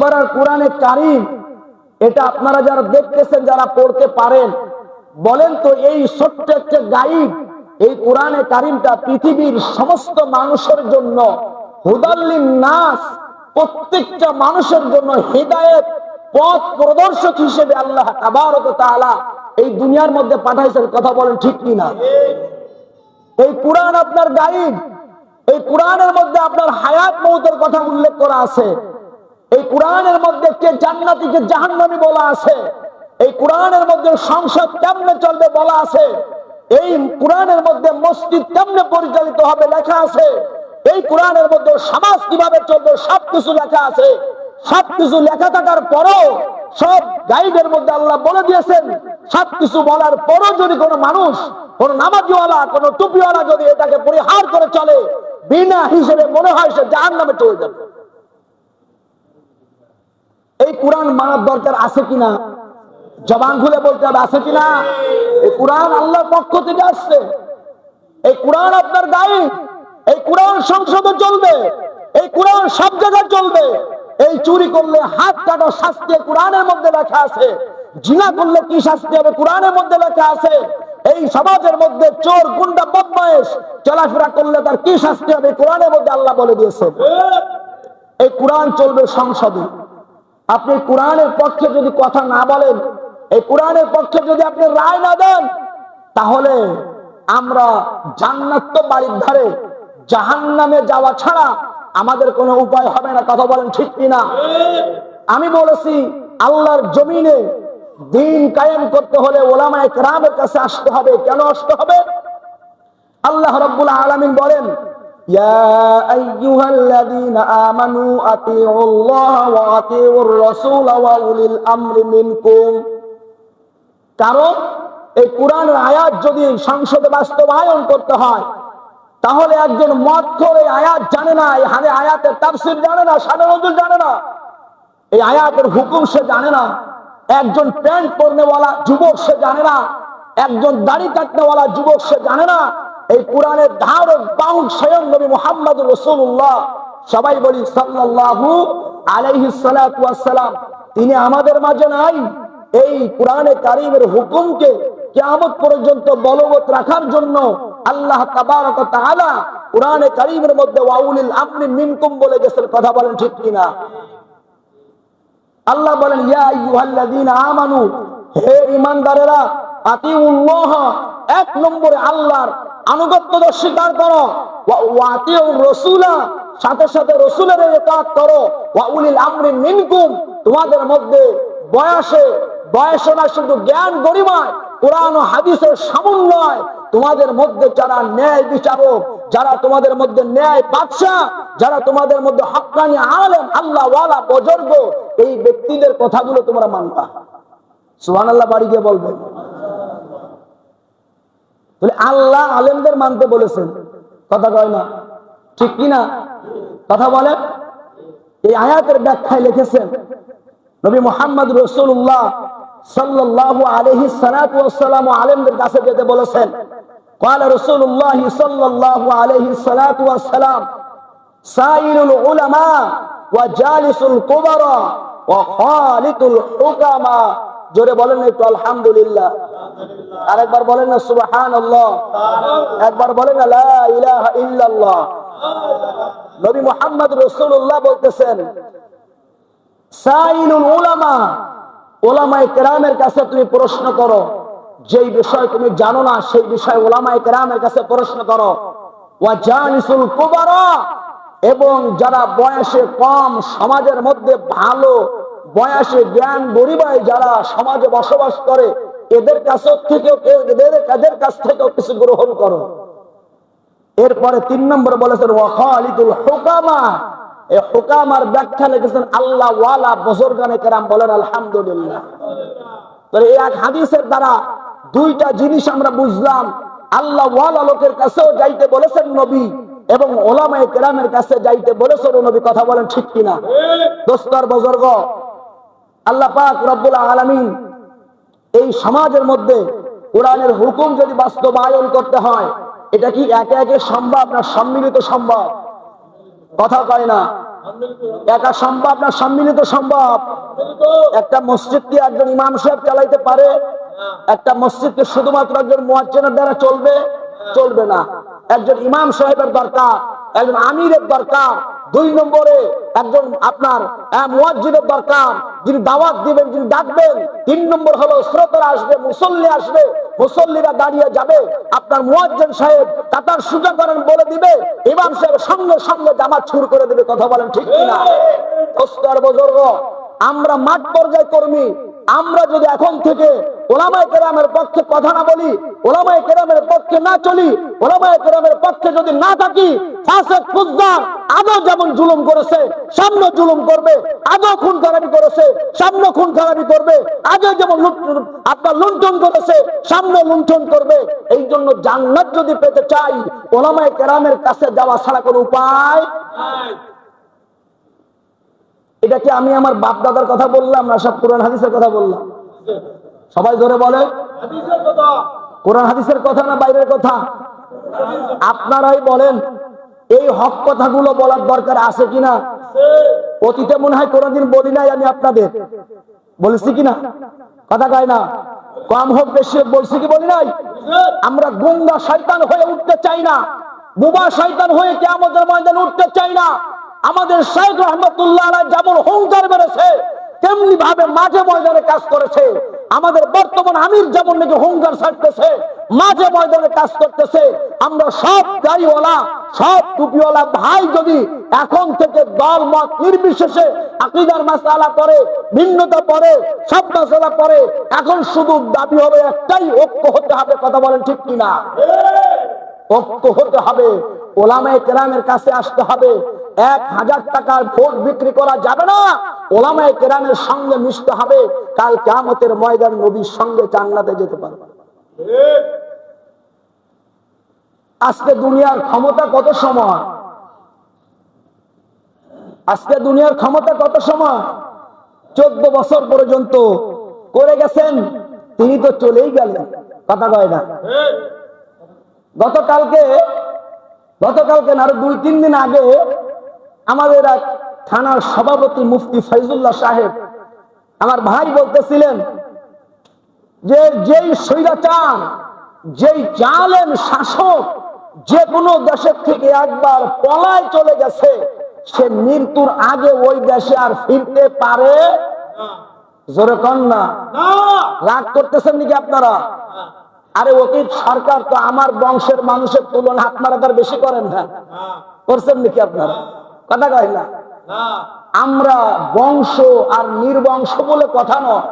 পারার কোরআনে কারিম, এটা আপনারা যারা দেখতেছেন, যারা পড়তে পারেন, বলেন তো এই ছোট্ট একটা গাইড, এই কোরআনে কারিমটা পৃথিবীর সমস্ত মানুষের জন্য নাস প্রত্যেকটা মানুষের জন্য হৃদায়ত, পথ প্রদর্শক হিসেবে আল্লাহ তাবারক এই দুনিয়ার মধ্যে পাঠাইছেন, কথা বলেন ঠিক কিনা? এই কোরআন আপনার গাইড, এই কোরআনের মধ্যে আপনার হায়াত মৌতের কথা উল্লেখ করা আছে। কোরআনের মধ্যে কে জান্নাতি কে জাহান্নামী বলা আছে? এই কোরআনের মধ্যে সংসদ কেমনে চলবে বলা আছে? এই কোরআনের মধ্যে মসজিদ কেমনে পরিচালিত হবে লেখা আছে? এই কোরআনের মধ্যে সমাজ কীভাবে চলবে সবকিছু লেখা আছে। সবকিছু লেখা থাকার পরও সব গাইডের মধ্যে আল্লাহ বলে দিয়েছেন, সবকিছু বলার পরও যদি কোনো মানুষ, কোন নামাজিওয়ালা, কোন টুপিওয়ালা যদি এটাকে পরিহার করে চলে, বিনা হিসেবে মনে হয় সে জাহান নামে চলে যাবে। এই কোরআন মানার দরকার আছে কিনা? জবান খুলে বলতে হবে, আছে কিনা? এই কোরআন আল্লাহর পক্ষ থেকে আসছে। এই কোরআন আপনার গায়ে এই কোরআন সংসদে চলবে। এই কোরআন সব জায়গায় চলবে। এই চুরি করলে হাত কাটা শাস্তি কোরআনের মধ্যে লেখা আছে। জিনা করলে কি শাস্তি হবে কোরআনের মধ্যে লেখা আছে। এই সমাজের মধ্যে চোর, গুন্ডা, বদমায়েশ চলাফেরা করলে তার কি শাস্তি হবে? কোরআনের মধ্যে আল্লাহ বলে দিয়েছে এই কোরআন চলবে সংসদে। আপনি কোরআনের পক্ষে যদি কথা না বলেন, এই কোরআনের পক্ষে যদি আপনি রায় না দেন, তাহলে আমরা জান্নাত তো বাড়ির ধারে জাহান নামে যাওয়া ছাড়া আমাদের কোনো উপায় হবে না। কথা বলেন ঠিক কিনা? আমি বলেছি, আল্লাহর জমিনে দিন কায়েম করতে হলে ওলামায় রামের কাছে আসতে হবে। কেন আসতে হবে? আল্লাহ রব্বুল আলামিন বলেন يا أيها الذين آمنوا أطيعوا الله وأطيعوا الرسول وأولي الأمر منكم কারণ এই কোরআনের আয়াত যদি সংসদে বাস্তবায়ন করতে হয় তাহলে একজন মত করে আয়াত জানে না এই হানে আয়াতের তাফসির জানে না সাদা নজর জানে না এই আয়াতের হুকুম সে জানে না একজন প্যান্ট পরনেওয়ালা যুবক সে জানে না একজন দাড়ি কাটনেওয়ালা যুবক সে জানে না এই কোরআনের ধারক বাহক স্বয়ং নবী মোহাম্মদ রসুল্লাহ সবাই বলি সাল্লাল্লাহু আলাইহি সালাম তিনি আমাদের মাঝে নাই। এই কোরআনে কারিমের হুকুমকে কিয়ামত পর্যন্ত বলবৎ রাখার জন্য আল্লাহ কারিমের মধ্যে ওয়াউলিল আমরি মিনকুম বলে গেছেন, কথা বলেন ঠিক কিনা? আল্লাহ বলেন, ইয়া আইয়ুহাল্লাযীনা আমানু, হে এক নম্বরে আল্লাহর আনুগত্য স্বীকার করো। আতিউর সাথে সাথে রাসূলের ইতাআত করো। আমরি মিনকুম, তোমাদের মধ্যে বয়সে বয়সে না, শুধু জ্ঞান গরিমায় হাদিসের সমন্বয়। তোমাদের মধ্যে যারা ন্যায় বিচারক, যারা তোমাদের মধ্যে ন্যায় বাদশাহ, যারা তোমাদের মধ্যে হকানি আলেম আল্লাহ ওয়ালা বজর্গ, এই ব্যক্তিদের কথাগুলো তোমরা সুহান আল্লাহ বাড়ি গিয়ে বলবেন তাহলে আল্লাহ আলেমদের মানতে বলেছেন কথা কয় না ঠিক কিনা কথা বলেন এই আয়াতের ব্যাখ্যায় লিখেছেন নবী মোহাম্মদ রসুল্লাহ সাল্লাল্লাহু আলাইহি সালাতু ওয়াসসালাম আলেমদের কাছে যেতে বলেছেন قال رسول الله صلى الله عليه الصلاة والسلام سائل العلماء وجالس الكبراء وخالط الحكماء জোরে বলেন একটু আলহামদুলিল্লাহ। বলেন সুবহানাল্লাহ। একবার বলেন না লা ইলাহা ইল্লাল্লাহ। নবী মুহাম্মদ রাসূলুল্লাহ বলতেছেন উলামা। ওলামায়ে কেরামের কাছে তুমি প্রশ্ন করো, যেই বিষয় তুমি জানো না, সেই বিষয় ওলামায়ে কেরামের কাছে প্রশ্ন করো। ওয়া জানিসুল কুবারা। এবং যারা বয়সে কম, সমাজের মধ্যে ভালো বয়সে জ্ঞান গরিবায় যারা সমাজে বসবাস করে এদের কাছ থেকেও এদের কাছ থেকেও কিছু গ্রহণ করো। এরপরে তিন নম্বর বলেছেন ওয়াখালিদুল হুকামা। এই হুকামার ব্যাখ্যা লিখেছেন আল্লাহ ওয়ালা বজরগানে কেরাম বলেন আলহামদুলিল্লাহ। তাহলে এই এক হাদিসের দ্বারা দুইটা জিনিস আমরা বুঝলাম আল্লাহ ওয়ালা লোকের কাছেও যাইতে বলেছেন নবী এবং ওলামায়ে কেরামের কাছে যাইতে বলেছেন নবী কথা বলেন ঠিক কিনা? দোস্তর বজর্গ আল্লাহ পাক রব্বুল আলামিন এই সমাজের মধ্যে কোরআনের হুকুম যদি বাস্তবায়ন করতে হয়, এটা কি একে একে সম্ভব না সম্মিলিত সম্ভব? কথা কয় না। একা সম্ভব না সম্মিলিত সম্ভব? একটা মসজিদ কি একজন ইমাম সাহেব চালাইতে পারে, একটা মসজিদকে শুধুমাত্র একজন মুয়াজ্জিনের দ্বারা চলবে? চলবে না। একজন ইমাম সাহেবের দরকার, একজন আমিরের দরকার দুই নম্বরে একজন আপনার মুয়াজ্জিনের দরকার। যিনি দাওয়াত দিবেন, যিনি ডাকবেন, তিন নম্বর হলো শ্রোতারা আসবে, মুসল্লি আসবে, মুসল্লিরা দাঁড়িয়ে যাবে। আপনার মুয়াজ্জিন সাহেব কাতার সুজা করেন বলে দিবে, ইমাম সাহেব সঙ্গে সঙ্গে জামাত ছুর করে দিবে, কথা বলেন ঠিক কিনা? আমরা মাঠ পর্যায়ে কর্মী আমরা যদি এখন থেকে ওলামায় কেরামের পক্ষে কথা না বলি, ওলামায় কেরামের পক্ষে না চলি, ওলামায় কেরামের পক্ষে যদি না থাকি আজও যেমন জুলুম করেছে সামনে জুলুম করবে আজও খুন খারাপি করেছে সামনে খুন খারাপি করবে আজও যেমন আপনার লুণ্ঠন করেছে সামনে লুণ্ঠন করবে। এই জন্য জান্নাত যদি পেতে চাই, ওলামায় কেরামের কাছে যাওয়া ছাড়া কোনো উপায় এটা কি আমি আমার বাপ দাদার কথা বললাম না সব কোরআন হাদিসের কথা বললাম? সবাই ধরে বলে। কোরআন হাদিসের কথা না বাইরের কথা? আপনারাই বলেন এই হক কথাগুলো বলার দরকার আছে কিনা? অতীতে মনে হয় কোনোদিন বলি নাই আমি আপনাদের। বলেছি কিনা? কথা কয় না? কম হোক বেশি বলছি কি বলি নাই? আমরা গুঙ্গা শয়তান হয়ে উঠতে চাই না। বুবা শয়তান হয়ে কে আমাদের ময়দানে উঠতে চাই না। আমাদের শেখ রহমতুল্লাহ যেমন হুঙ্কার বেড়েছে তেমনি ভাবে মাঝে ময়দানে কাজ করেছে। আমাদের বর্তমান আমির যেমন নাকি হুঙ্কার ছাড়তেছে মাঝে ময়দানে কাজ করতেছে। আমরা সব গাড়িওয়ালা সব টুপিওয়ালা ভাই যদি এখন থেকে দল মত নির্বিশেষে আকিদার মাসালা পরে ভিন্নতা পরে সব মাসালা পরে এখন শুধু দাবি হবে একটাই ঐক্য হতে হবে কথা বলেন ঠিক কিনা? ঐক্য হতে হবে ওলামায়ে কেরামের কাছে আসতে হবে এক হাজার টাকার ভোট বিক্রি করা যাবে না। ওলামায়ে কেরামের সঙ্গে মিশতে হবে। কাল কেয়ামতের ময়দান নবীর সঙ্গে জান্নাতে যেতে পারবে। আজকে দুনিয়ার ক্ষমতা কত সময়? আজকে দুনিয়ার ক্ষমতা কত সময়? চোদ্দ বছর পর্যন্ত করে গেছেন, তিনি তো চলেই গেলেন, কথা কয় না। গতকালকে গতকালকে না দুই তিন দিন আগে আমাদের এক থানার সভাপতি মুফতি ফৈজুল্লাহ সাহেব আমার ভাই বলতেছিলেন যে যেই স্বৈরাচার যেই জালেম শাসক যে কোনো দেশের থেকে একবার পলায় চলে গেছে সে মৃত্যুর আগে ওই দেশে আর ফিরতে পারে? জোরে কন না। রাগ করতেছেন নাকি আপনারা? আরে অতীত সরকার তো আমার বংশের মানুষের তুলনা আপনারা তার বেশি করেন না। করছেন নাকি আপনারা? কথা কয় না? আমরা বংশ আর নির্বংশ বলে কথা নয়।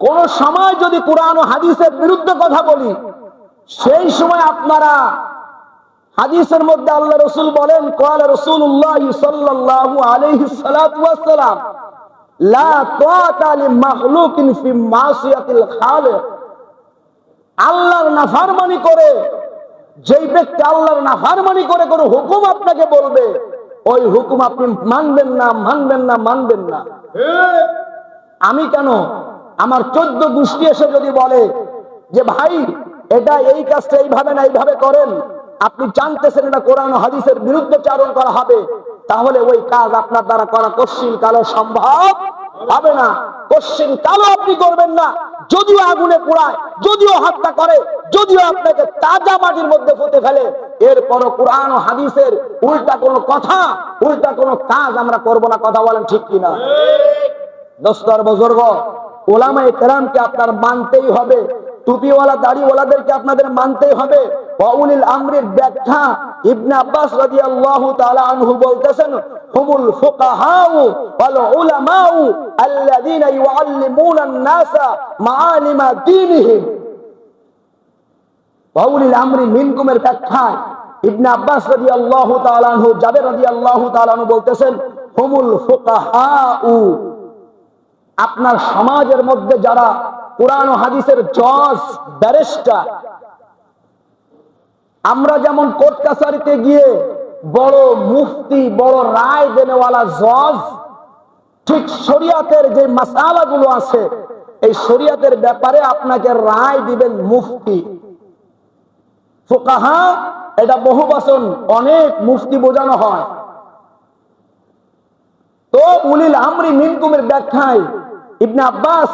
কোন সময় যদি কোরআন ও হাদিসের বিরুদ্ধে কথা বলি সেই সময় আপনারা হাদিসের মধ্যে আল্লাহ রসুল বলেন কল রসুল্লাহ আল্লাহর নাফারমানি করে যেই ব্যক্তি আল্লাহর নাফারমানি করে কোন হুকুম আপনাকে বলবে, ওই হুকুম আপনি মানবেন না মানবেন না মানবেন না। আমি কেন? আমার চোদ্দ গোষ্ঠী এসে যদি বলে যে, ভাই, এটা এই কাজটা এইভাবে না, এইভাবে করেন। আপনি জানতেছেন এটা কোরআন হাদিসের বিরুদ্ধে চারণ করা হবে। তাহলে ওই কাজ আপনার দ্বারা করা কশ্চিন কালো সম্ভব হবে না। কশ্চিন কালো আপনি করবেন না। যদিও আগুনে পোড়ায়, যদিও হত্যা করে, যদিও আপনাকে তাজা মাটির মধ্যে ফুটে ফেলে, এরপরও কোরআন ও হাদিসের উল্টা কোনো কথা, উল্টা কোনো কাজ আমরা করব না, কথা বলেন ঠিক কিনা? দোস্তর বুজুর্গ, ওলামায়ে কেরামকে আপনার মানতেই হবে, টুপিওয়ালা, দাড়িওয়ালাদেরকে আপনাদের মানতেই হবে ওয়াউলিল আমরির ব্যাখ্যা ইবনে আব্বাস রাদিয়াল্লাহু তাআলা আনহু বলতেছেন, হুমুল ফুকাহাউ ওয়াল উলামাউ আল্লাযীনা ইউআল্লিমুনা আন-নাসা মাআলিমা দীনিহিম। ওয়াউলিল আমরি মিনকুমের ব্যাখ্যায় ইবনে আব্বাস রাদিয়াল্লাহু তাআলা আনহু, জাবের রাদিয়াল্লাহু তাআলা আনহু বলতেছেন, হুমুল ফুকাহাউ। আপনার সমাজের মধ্যে যারা কোরআন ও হাদিসের জজ, ব্যারিস্টার আমরা যেমন কোর্ট কাছারিতে গিয়ে বড় মুফতি, বড় রায় দেনেওয়ালা জজ, ঠিক শরিয়াতের যে মাসালাগুলো আছে, এই শরিয়াতের ব্যাপারে আপনাকে রায় দিবেন মুফতি। ফুকাহা, এটা বহু বচন, অনেক মুফতি বোঝানো হয়। তো উলিল আমরি মিনকুমের ব্যাখ্যায় ইবনে আব্বাস